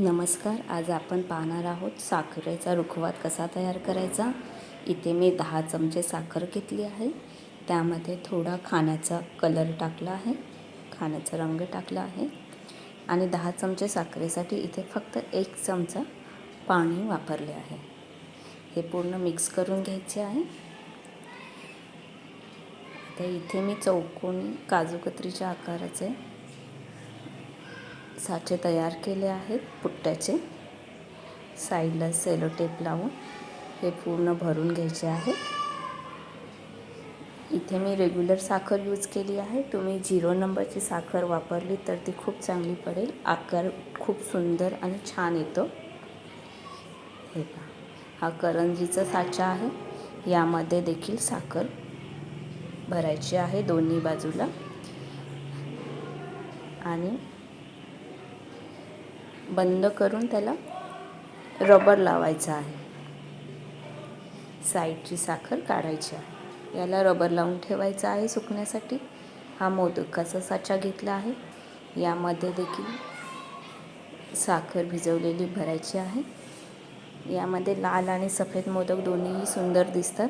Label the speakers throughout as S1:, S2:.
S1: नमस्कार आज आपण पाहणार आहोत साखरेचा रुखवात कसा तयार करायचा? इथे मी दहा चमचे साखर घेतली आहे. त्यामध्ये थोडा खाण्याचा कलर टाकला आहे. खाण्याचा रंग टाकला आहे. आणि दहा चमचे साखरेसाठी इथे फक्त एक चमचा पाणी वापरले आहे. हे पूर्ण मिक्स करून घ्यायचे आहे. तर इथे मी चौकोनी काजूकत्रीच्या आकाराचे साचे तयार केले आहेत पुट्ट्याचे. साईडला सेलो टेप लावून हे पूर्ण भरून घ्यायचे आहे. इथे मी रेग्युलर साखर यूज केली आहे. तुम्ही झिरो नंबरची साखर वापरली तर ती खूप चांगली पडेल. आकार खूप सुंदर आणि छान येतो. हे पहा. हा करंजीचा साचा आहे. यामध्ये देखील साखर भरायची आहे दोन्ही बाजूला. आणि बंद करून त्याला रबर लावायचा आहे. साईडची साखर काढायची आहे. याला रबर लावून ठेवायचं आहे सुकण्यासाठी. हा मोदकाचा साचा घेतला आहे. यामध्ये देखील साखर भिजवलेली भरायची आहे. यामध्ये लाल आणि सफेद मोदक दोन्हीही सुंदर दिसतात.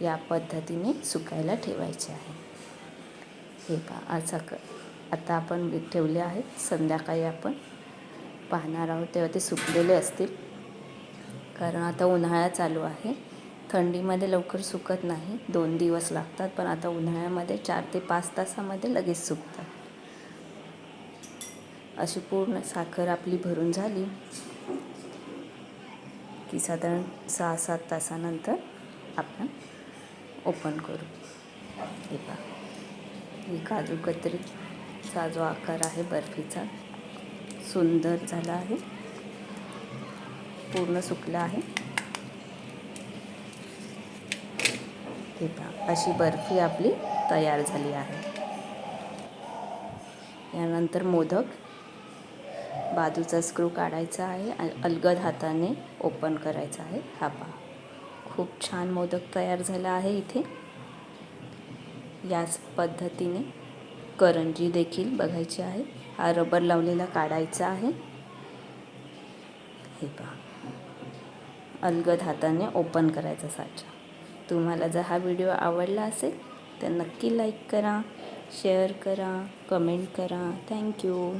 S1: या पद्धतीने सुकायला ठेवायचे आहे. हे पहा आज साखर आता आपण ठेवले आहेत. संध्याकाळी आपण पाहणार आहोत तेव्हा ते सुकलेले असतील. कारण आता उन्हाळा चालू आहे. थंडीमध्ये लवकर सुकत नाही. दोन दिवस लागतात पण आता उन्हाळ्यामध्ये चार ते पाच तासामध्ये लगेच सुकतात. अशी पूर्ण साखर आपली भरून झाली की साधारण सहा सात तासानंतर आपण ओपन करू. हे पहा. ही काजू कतरीचा जो आकार आहे बर्फीचा सुंदर झाला आहे. पूर्ण सुकला आहे. हे पहा अशी बर्फी आपली तयार झाली आहे. यानंतर मोदक. बाजूचा स्क्रू काढायचा आहे अलगद हाताने ओपन करायचा आहे. हा पहा खूप छान मोदक तयार झाला आहे इथे. याच पद्धतीने करंजी देखील बघायची आहे. हा रबर लावलेला काढायचा आहे. हे पहा. अलगद हाताने ओपन करायचा साचा. तुम्हाला जर हा व्हिडिओ आवडला असेल तर नक्की लाईक करा शेअर करा कमेंट करा. थँक्यू.